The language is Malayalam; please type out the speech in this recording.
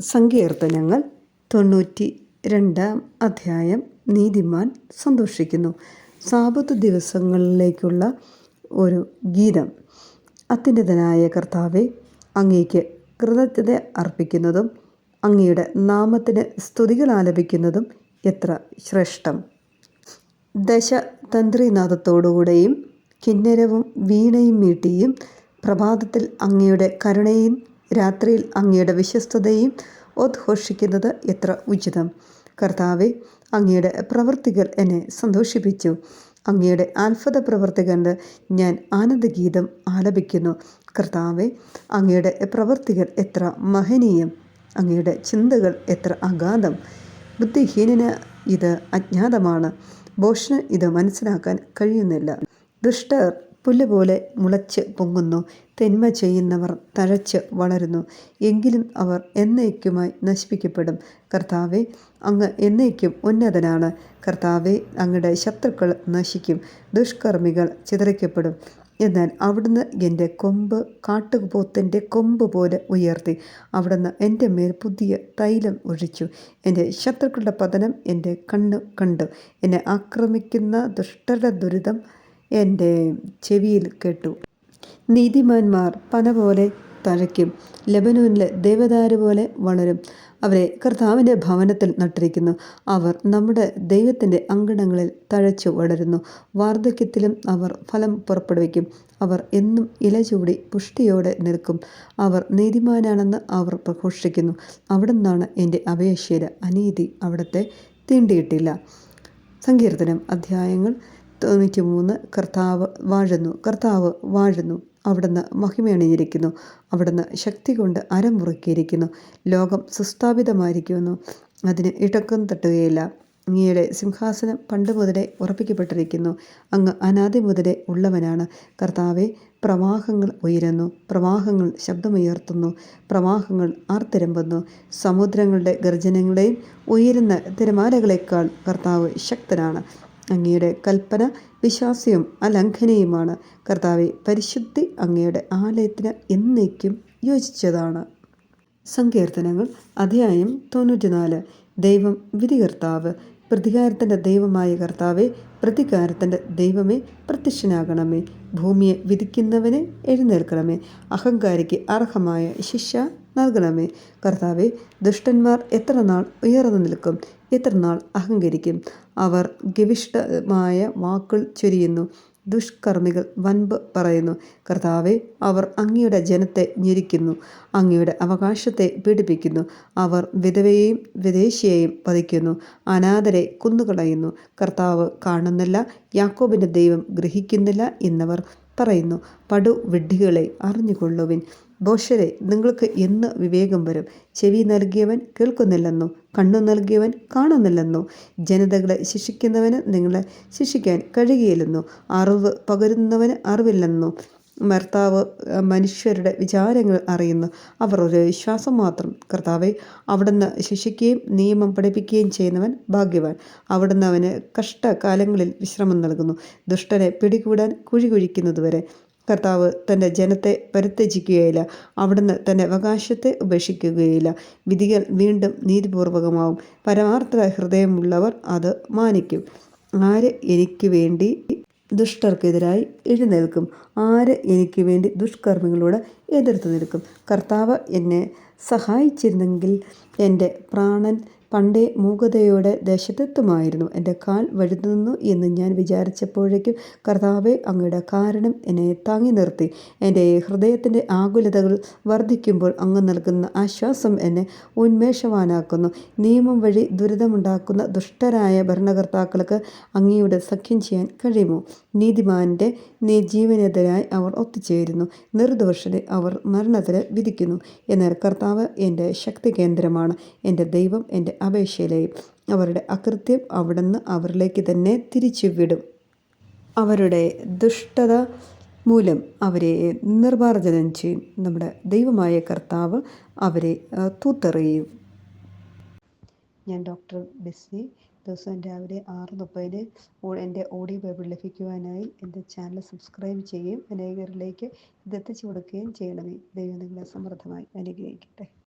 സങ്കീർത്തനങ്ങൾ തൊണ്ണൂറ്റി രണ്ടാം അധ്യായം നീതിമാൻ സന്തോഷിക്കുന്നു. സാപത്ത് ദിവസങ്ങളിലേക്കുള്ള ഒരു ഗീതം. അത്യുന്നതനായ കർത്താവെ അങ്ങേക്ക് കൃതജ്ഞത അർപ്പിക്കുന്നതും അങ്ങയുടെ നാമത്തിന് സ്തുതികൾ ആലപിക്കുന്നതും എത്ര ശ്രേഷ്ഠം. ദശ തന്ത്രിനാഥത്തോടുകൂടെയും കിന്നരവും വീണയും മീട്ടിയും പ്രഭാതത്തിൽ അങ്ങയുടെ കരുണയും രാത്രിയിൽ അങ്ങയുടെ വിശ്വസ്തതയും ഉദ്ഘോഷിക്കുന്നത് എത്ര ഉചിതം. കർത്താവെ അങ്ങയുടെ പ്രവർത്തികൾ എന്നെ സന്തോഷിപ്പിച്ചു. അങ്ങയുടെ അത്ഭുത പ്രവർത്തികണ്ട് ഞാൻ ആനന്ദഗീതം ആലപിക്കുന്നു. കർത്താവെ അങ്ങയുടെ പ്രവർത്തികൾ എത്ര മഹനീയം. അങ്ങയുടെ ചിന്തകൾ എത്ര അഗാധം. ബുദ്ധിഹീനന് ഇത് അജ്ഞാതമാണ്. ഭോഷന് ഇത് മനസ്സിലാക്കാൻ കഴിയുന്നില്ല. ദുഷ്ടർ പുല്ലുപോലെ മുളച്ച് പൊങ്ങുന്നു. തിന്മ ചെയ്യുന്നവർ തഴച്ച് വളരുന്നു. എങ്കിലും അവർ എന്നേക്കുമായി നശിപ്പിക്കപ്പെടും. കർത്താവെ അങ്ങ് എന്നേക്കും ഉന്നതനാണ്. കർത്താവെ അങ്ങയുടെ ശത്രുക്കൾ നശിക്കും. ദുഷ്കർമ്മികൾ ചിതറിക്കപ്പെടും. എന്നാൽ അവിടുന്ന് എന്റെ കൊമ്പ് കാട്ടുപോത്തിന്റെ കൊമ്പ് പോലെ ഉയർത്തി. അവിടുന്ന് എന്റെ മേൽ പുതിയ തൈലം ഒഴിച്ചു. എന്റെ ശത്രുക്കളുടെ പതനം എന്റെ കണ്ണ് കണ്ടു. എന്നെ ആക്രമിക്കുന്ന ദുഷ്ടരുടെ ദുരിതം എന്റെ ചെവിയിൽ കേട്ടു. നീതിമാന്മാർ പന പോലെ തഴയ്ക്കും. ലബനൂനിലെ ദേവദാരു പോലെ വളരും. അവരെ കർത്താവിന്റെ ഭവനത്തിൽ നട്ടിരിക്കുന്നു. അവർ നമ്മുടെ ദൈവത്തിന്റെ അങ്കണങ്ങളിൽ തഴച്ചു വളരുന്നു. വാർദ്ധക്യത്തിലും അവർ ഫലം പുറപ്പെടുവിക്കും. അവർ എന്നും ഇല ചൂടി പുഷ്ടിയോടെ നിൽക്കും. അവർ നീതിമാനാണെന്ന് അവർ പ്രഘോഷിക്കുന്നു. അവിടെ നിന്നാണ് എന്റെ അപേക്ഷയുടെ അനീതി അവിടുത്തെ തീണ്ടിയിട്ടില്ല. സങ്കീർത്തനം അധ്യായങ്ങൾ തൊണ്ണൂറ്റി മൂന്ന് കർത്താവ് വാഴുന്നു കർത്താവ് വാഴുന്നു. അവിടുന്ന് മഹിമയണിഞ്ഞിരിക്കുന്നു. അവിടുന്ന് ശക്തി കൊണ്ട് അരമുറുക്കിയിരിക്കുന്നു ലോകം സുസ്ഥാപിതമായിരിക്കുന്നു. അതിന് ഇടക്കം തട്ടുകയില്ല. അങ്ങയുടെ സിംഹാസനം പണ്ട് മുതലേ ഉറപ്പിക്കപ്പെട്ടിരിക്കുന്നു. അങ്ങ് അനാദി മുതലേ ഉള്ളവനാണ്. കർത്താവെ പ്രവാഹങ്ങൾ ഉയരുന്നു. പ്രവാഹങ്ങൾ ശബ്ദമുയർത്തുന്നു. പ്രവാഹങ്ങൾ ആർത്തിരമ്പുന്നു. സമുദ്രങ്ങളുടെ ഗർജനങ്ങളെയും ഉയരുന്ന തിരമാലകളേക്കാൾ കർത്താവ് ശക്തനാണ്. അങ്ങയുടെ കൽപ്പന വിശ്വാസ്യവും അലംഘനീയമാണ്. കർത്താവെ പരിശുദ്ധി അങ്ങയുടെ ആലയത്തിന് എന്നേക്കും യോജിച്ചതാണ്. സങ്കീർത്തനങ്ങൾ അധ്യായം തൊണ്ണൂറ്റിനാല്. ദൈവം വിധികർത്താവ്. പ്രതികാരത്തിന്റെ ദൈവമായ കർത്താവെ പ്രതികാരത്തിന്റെ ദൈവമേ പ്രത്യക്ഷനാകണമേ. ഭൂമിയെ വിധിക്കുന്നവനെ എഴുന്നേൽക്കണമേ. അഹങ്കാരിക്ക് അർഹമായ ശിക്ഷ നൽകണമേ. കർത്താവെ ദുഷ്ടന്മാർ എത്ര നാൾ ഉയർന്നു നിൽക്കും എത്ര നാൾ അഹങ്കരിക്കും. അവർ ഗവിഷ്ടമായ വാക്കുകൾ ചൊരിയുന്നു ദുഷ്കർമ്മികൾ വൻപ് പറയുന്നു. കർത്താവെ അവർ അങ്ങയുടെ ജനത്തെ ഞെരിക്കുന്നു അങ്ങയുടെ അവകാശത്തെ പീഡിപ്പിക്കുന്നു. അവർ വിധവയെയും വിദേശിയെയും പതിക്കുന്നു അനാഥരെ കുന്നുകളയുന്നു. കർത്താവ് കാണുന്നില്ല യാക്കോബിന്റെ ദൈവം ഗ്രഹിക്കുന്നില്ല എന്നവർ പറയുന്നു. പടു വിഡ്ഢികളെ അറിഞ്ഞുകൊള്ളുവിൻ. ബോഷരെ നിങ്ങൾക്ക് എന്ന് വിവേകം വരും. ചെവി നൽകിയവൻ കേൾക്കുന്നില്ലെന്നോ കണ്ണു നൽകിയവൻ കാണുന്നില്ലെന്നോ ജനതകളെ ശിക്ഷിക്കുന്നവന് നിങ്ങളെ ശിക്ഷിക്കാൻ കഴിയുകയില്ലെന്നോ അറിവ് പകരുന്നവന് അറിവില്ലെന്നോ ഭർത്താവ് മനുഷ്യരുടെ വിചാരങ്ങൾ അറിയുന്നു. അവർ ഒരു വിശ്വാസം മാത്രം. കർത്താവെ അവിടുന്ന് ശിക്ഷിക്കുകയും നിയമം പഠിപ്പിക്കുകയും ചെയ്യുന്നവൻ ഭാഗ്യവാൻ. അവിടുന്ന് അവന് കഷ്ടകാലങ്ങളിൽ വിശ്രമം നൽകുന്നു. ദുഷ്ടനെ പിടികൂടാൻ കുഴി കുഴിക്കുന്നതുവരെ കർത്താവ് തന്റെ ജനത്തെ പരിത്യജിക്കുകയില്ല. അവിടുന്ന് തന്റെ അവകാശത്തെ ഉപേക്ഷിക്കുകയില്ല. വിധികൾ വീണ്ടും നീതിപൂർവകമാവും. പരമാർത്ഥ ഹൃദയമുള്ളവർ അത് മാനിക്കും. ആര് എനിക്ക് വേണ്ടി ദുഷ്ടർക്കെതിരായി എഴുന്നേൽക്കും? ആര് എനിക്ക് വേണ്ടി ദുഷ്കർമ്മികളോട് എതിർത്ത് നിൽക്കും? കർത്താവ് എന്നെ സഹായിച്ചിരുന്നെങ്കിൽ എന്റെ പ്രാണൻ പണ്ടേ മൂകതയോടെ ദേശത്തെത്തുമായിരുന്നു. എന്റെ കാൽ വഴുതുന്നു എന്ന് ഞാൻ വിചാരിച്ചപ്പോഴേക്കും കർത്താവെ അങ്ങയുടെ കാരണം എന്നെ താങ്ങി നിർത്തി. എന്റെ ഹൃദയത്തിന്റെ ആകുലതകൾ വർദ്ധിക്കുമ്പോൾ അങ്ങ് നൽകുന്ന ആശ്വാസം എന്നെ ഉന്മേഷവാനാക്കുന്നു. നിയമം വഴി ദുരിതമുണ്ടാക്കുന്ന ദുഷ്ടരായ ഭരണകർത്താക്കൾക്ക് അങ്ങയുടെ സഖ്യം ചെയ്യാൻ കഴിയുമോ? നീതിമാന്റെ നീ ജീവനെതിരായി അവർ ഒത്തുചേരുന്നു. നിർദോഷനെ അവർ മരണത്തിന് വിധിക്കുന്നു. എന്നാൽ കർത്താവ് എന്റെ ശക്തി കേന്ദ്രമാണ് എന്റെ ദൈവം എന്റെ അപേക്ഷയിലെയും. അവരുടെ അകൃത്യം അവിടുന്ന് അവരിലേക്ക് തന്നെ തിരിച്ചു വിടും അവരുടെ ദുഷ്ടത മൂലം അവരെ നിർമാർജനം ചെയ്യും. നമ്മുടെ ദൈവമായ കർത്താവ് അവരെ തൂത്തെറിയും. ഞാൻ ഡോക്ടർ ബിസ്നി ദിവസം രാവിലെ ആറ് മുപ്പതിന് എന്റെ ഓഡിയോ ബൈബിൾ ലഭിക്കുവാനായി എന്റെ ചാനൽ സബ്സ്ക്രൈബ് ചെയ്യുകയും അനേകരിലേക്ക് ഇതെത്തിച്ചു കൊടുക്കുകയും ചെയ്യണമേ. ദൈവം നിങ്ങളെ സമൃദ്ധമായി അനുഗ്രഹിക്കട്ടെ.